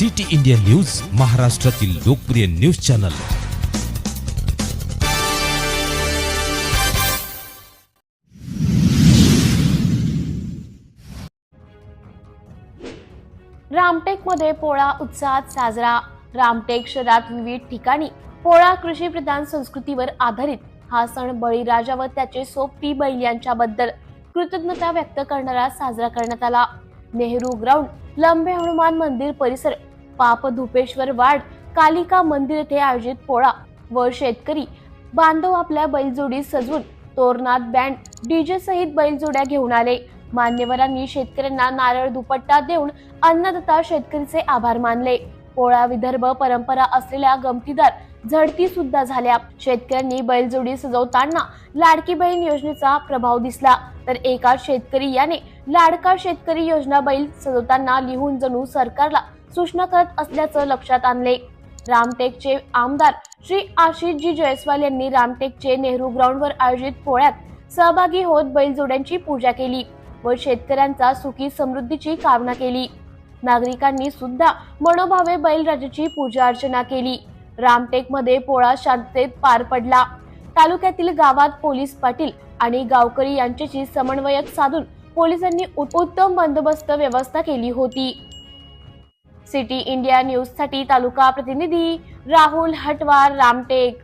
City India news महाराष्ट्रातील लोकप्रिय news channel. रामटेकमध्ये Pola उत्साहात साजरा. रामटेक शहरात विविध ठिकाणी पोळा कृषी प्रधान संस्कृतीवर आधारित. हा सण बळीराजा व त्याचे सोपी बैल यांच्याबद्दल कृतज्ञता व्यक्त करणारा साजरा करण्यात आला. नेहरू ग्राउंड लंबे हनुमान मंदिर परिसर पाप धुपेश्वर वाड कालिका मंदिर येथे आयोजित पोळा. व शेतकरी बांधव आपल्या बैलजोडी सजवून तोरणात बँड डीजे सहित बैलजोड्या घेऊन आले. मान्यवरांनी शेतकऱ्यांना नारळ दुपट्टा देऊन अन्नदाता शेतकरीचे आभार मानले. पोळा विदर्भ परंपरा असलेल्या गमतीदार झडती सुद्धा झाल्या. शेतकऱ्यांनी बैलजोडी सजवताना लाडकी बहीण योजनेचा प्रभाव दिसला. तर एका शेतकरी याने लाडका शेतकरी योजना बैल सजवताना लिहून जणू सरकारला सूचना करत असल्याचं लक्षात आणले. रामटेकचे आमदार श्री आशिषजी जयस्वाल यांनी रामटेकचे नेहरू ग्राउंडवर आयोजित पोळ्यात सहभागी होत बैलजोड्यांची पूजा केली व शेतकऱ्यांचा सुखी समृद्धीची कामना केली. नागरिकांनी सुद्धा मनोभावे बैलराजाची पूजा अर्चना केली. रामटेकमध्ये पोळा शांततेत पार पडला. तालुक्यातील गावात पोलीस पाटील आणि गावकरी यांच्याशी समन्वयक साधून पोलिसांनी उत्तम बंदोबस्त व्यवस्था केली होती. सिटी इंडिया न्यूजसाठी तालुका प्रतिनिधी राहुल हटवार रामटेक.